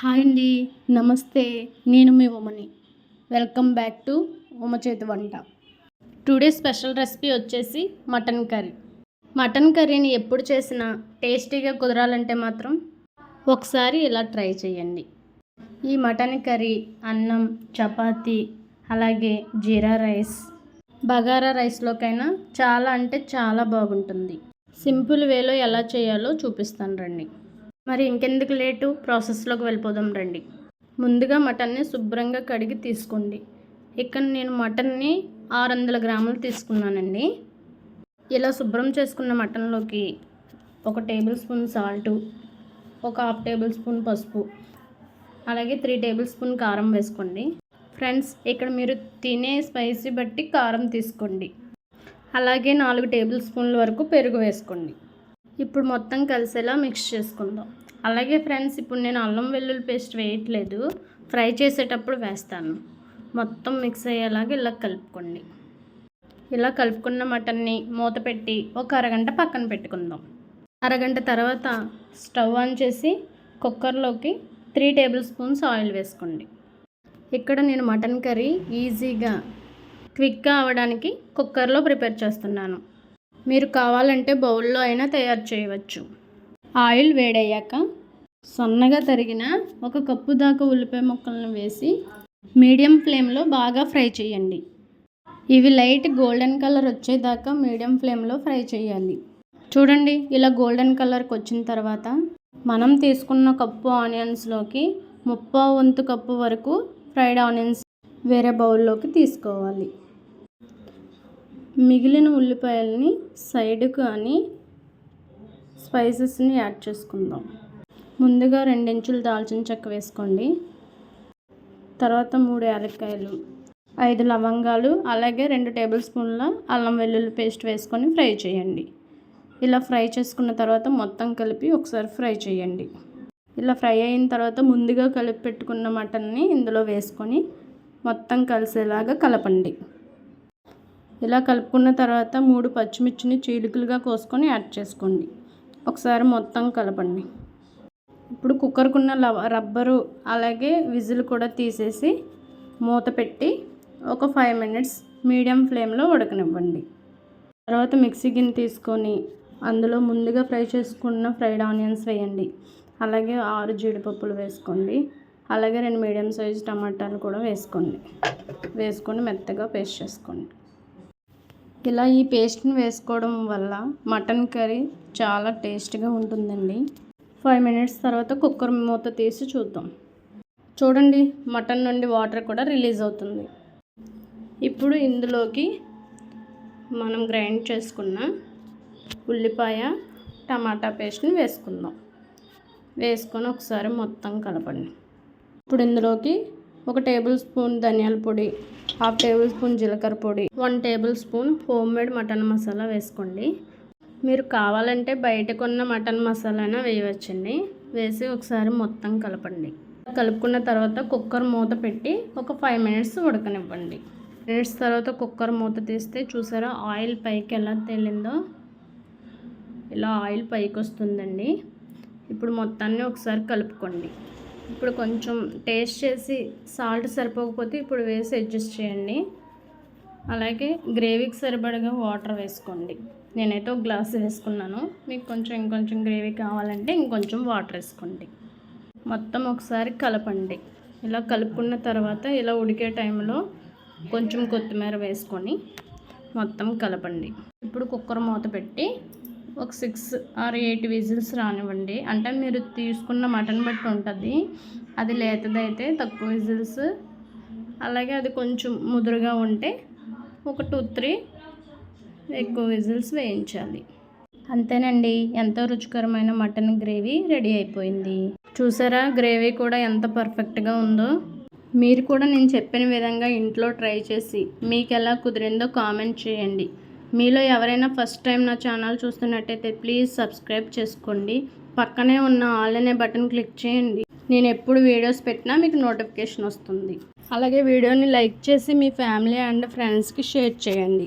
Hi అండి. నమస్తే. నేను మీ ఉమని. వెల్కమ్ బ్యాక్ టు ఉమ చేతి వంట. టుడే స్పెషల్ రెసిపీ వచ్చేసి మటన్ కర్రీ. మటన్ కర్రీని ఎప్పుడు చేసినా టేస్టీగా కుదరాలంటే మాత్రం ఒకసారి ఇలా ట్రై చేయండి. ఈ మటన్ కర్రీ అన్నం చపాతి అలాగే జీరా రైస్ బగారా రైస్లోకైనా చాలా అంటే చాలా బాగుంటుంది. సింపుల్ వేలో ఎలా చేయాలో చూపిస్తాను రండి. మరి ఇంకెందుకు లేటు? ప్రాసెస్లోకి వెళ్ళిపోదాం రండి. ముందుగా మటన్ని శుభ్రంగా కడిగి తీసుకోండి. ఇక్కడ నేను మటన్ని ఆరు వందల గ్రాములు తీసుకున్నానండి. ఇలా శుభ్రం చేసుకున్న మటన్లోకి ఒక టేబుల్ స్పూన్ సాల్టు ఒక హాఫ్ టేబుల్ స్పూన్ పసుపు అలాగే త్రీ టేబుల్ స్పూన్ కారం వేసుకోండి. ఫ్రెండ్స్ ఇక్కడ మీరు తినే స్పైసీ బట్టి కారం తీసుకోండి. అలాగే నాలుగు టేబుల్ స్పూన్ల వరకు పెరుగు వేసుకోండి. ఇప్పుడు మొత్తం కలిసేలా మిక్స్ చేసుకుందాం. అలాగే ఫ్రెండ్స్ ఇప్పుడు నేను అల్లం వెల్లుల్లి పేస్ట్ వేయట్లేదు. ఫ్రై చేసేటప్పుడు వేస్తాను. మొత్తం మిక్స్ అయ్యేలాగా ఇలా కలుపుకోండి. ఇలా కలుపుకున్న మటన్ని మూత పెట్టి ఒక అరగంట పక్కన పెట్టుకుందాం. అరగంట తర్వాత స్టవ్ ఆన్ చేసి కుక్కర్లోకి త్రీ టేబుల్ స్పూన్స్ ఆయిల్ వేసుకోండి. ఇక్కడ నేను మటన్ కర్రీ ఈజీగా క్విక్గా అవ్వడానికి కుక్కర్లో ప్రిపేర్ చేస్తున్నాను. మీరు కావాలంటే బౌల్లో అయినా తయారు చేయవచ్చు. ఆయిల్ వేడయ్యాక సన్నగా తరిగిన ఒక కప్పు దాకా ఉల్లిపాయ ముక్కలను వేసి మీడియం ఫ్లేమ్లో బాగా ఫ్రై చేయండి. ఇవి లైట్ గోల్డెన్ కలర్ వచ్చేదాకా మీడియం ఫ్లేమ్లో ఫ్రై చేయాలి. చూడండి ఇలా గోల్డెన్ కలర్కి వచ్చిన తర్వాత మనం తీసుకున్న కప్పు ఆనియన్స్లోకి ముప్పా వంతు కప్పు వరకు ఫ్రైడ్ ఆనియన్స్ వేరే బౌల్లోకి తీసుకోవాలి. మిగిలిన ఉల్లిపాయలని సైడ్కు అని స్పైసెస్ని యాడ్ చేసుకుందాం. ముందుగా రెండించులు దాల్చిన చెక్క వేసుకోండి. తర్వాత మూడు యాలక్కాయలు ఐదు లవంగాలు అలాగే రెండు టేబుల్ స్పూన్ల అల్లం వెల్లుల్లి పేస్ట్ వేసుకొని ఫ్రై చేయండి. ఇలా ఫ్రై చేసుకున్న తర్వాత మొత్తం కలిపి ఒకసారి ఫ్రై చేయండి. ఇలా ఫ్రై అయిన తర్వాత ముందుగా కలిపి పెట్టుకున్న మటన్ని ఇందులో వేసుకొని మొత్తం కలిసేలాగా కలపండి. ఇలా కలుపుకున్న తర్వాత మూడు పచ్చిమిర్చిని చీలికలుగా కోసుకొని యాడ్ చేసుకోండి. ఒకసారి మొత్తం కలపండి. ఇప్పుడు కుక్కర్కున్న లవ రబ్బరు అలాగే విజిల్ కూడా తీసేసి మూత పెట్టి ఒక ఫైవ్ మినిట్స్ మీడియం ఫ్లేమ్లో ఉడకనివ్వండి. తర్వాత మిక్సీ గిన్నె తీసుకొని అందులో ముందుగా ఫ్రై చేసుకున్న ఫ్రైడ్ ఆనియన్స్ వేయండి. అలాగే ఆరు జీడిపప్పులు వేసుకోండి. అలాగే రెండు మీడియం సైజ్ టమాటాలు కూడా వేసుకోండి. వేసుకొని మెత్తగా పేస్ట్ చేసుకోండి. ఇలా ఈ పేస్ట్ని వేసుకోవడం వల్ల మటన్ కర్రీ చాలా టేస్ట్గా ఉంటుందండి. ఫైవ్ మినిట్స్ తర్వాత కుక్కర్ మూత తీసి చూద్దాం. చూడండి మటన్ నుండి వాటర్ కూడా రిలీజ్ అవుతుంది. ఇప్పుడు ఇందులోకి మనం గ్రైండ్ చేసుకున్న ఉల్లిపాయ టమాటా పేస్ట్ని వేసుకుందాం. వేసుకొని ఒకసారి మొత్తం కలపండి. ఇప్పుడు ఇందులోకి ఒక టేబుల్ స్పూన్ ధనియాల పొడి హాఫ్ టేబుల్ స్పూన్ జీలకర్ర పొడి one tablespoon homemade mutton masala వేసుకోండి. మీరు కావాలంటే బయటకున్న మటన్ మసాలానా వేయవచ్చండి. వేసి ఒకసారి మొత్తం కలపండి. కలుపుకున్న తర్వాత కుక్కర్ మూత పెట్టి ఒక ఫైవ్ మినిట్స్ ఉడకనివ్వండి. మినిట్స్ తర్వాత కుక్కర్ మూత తీస్తే చూసారా ఆయిల్ పైకి ఎలా తేలిందో? ఇలా ఆయిల్ పైకి వస్తుందండి. ఇప్పుడు మొత్తాన్ని ఒకసారి కలుపుకోండి. ఇప్పుడు కొంచెం టేస్ట్ చేసి సాల్ట్ సరిపోకపోతే ఇప్పుడు వేసి అడ్జస్ట్ చేయండి. అలాగే గ్రేవీకి సరిపడగా వాటర్ వేసుకోండి. నేనైతే ఒక గ్లాస్ వేసుకున్నాను. మీకు కొంచెం ఇంకొంచెం గ్రేవీ కావాలంటే ఇంకొంచెం వాటర్ వేసుకోండి. మొత్తం ఒకసారి కలపండి. ఇలా కలుపుకున్న తర్వాత ఇలా ఉడికే టైంలో కొంచెం కొత్తిమీర వేసుకొని మొత్తం కలపండి. ఇప్పుడు కుక్కర్ మూత పెట్టి ఒక సిక్స్ ఆర్ ఎయిట్ విజిల్స్ రానివ్వండి. అంటే మీరు తీసుకున్న మటన్ బట్టి ఉంటుంది. అది లేతదైతే తక్కువ విజిల్స్. అలాగే అది కొంచెం ముదురుగా ఉంటే ఒక టూ త్రీ ఎక్కువ విజిల్స్ వేయించాలి. అంతేనండి. ఎంతో రుచికరమైన మటన్ గ్రేవీ రెడీ అయిపోయింది. చూసారా? గ్రేవీ కూడా ఎంత పర్ఫెక్ట్గా ఉందో. మీరు కూడా నేను చెప్పిన విధంగా ఇంట్లో ట్రై చేసి మీకు ఎలా కుదిరిందో కామెంట్ చేయండి. మీలో ఎవరైనా ఫస్ట్ టైం నా ఛానల్ చూస్తున్నట్టయితే ప్లీజ్ సబ్స్క్రైబ్ చేసుకోండి. పక్కనే ఉన్న ఆల్ అనే బటన్ క్లిక్ చేయండి. నేను ఎప్పుడు వీడియోస్ పెట్టినా మీకు నోటిఫికేషన్ వస్తుంది. అలాగే వీడియోని లైక్ చేసి మీ ఫ్యామిలీ అండ్ ఫ్రెండ్స్కి షేర్ చేయండి.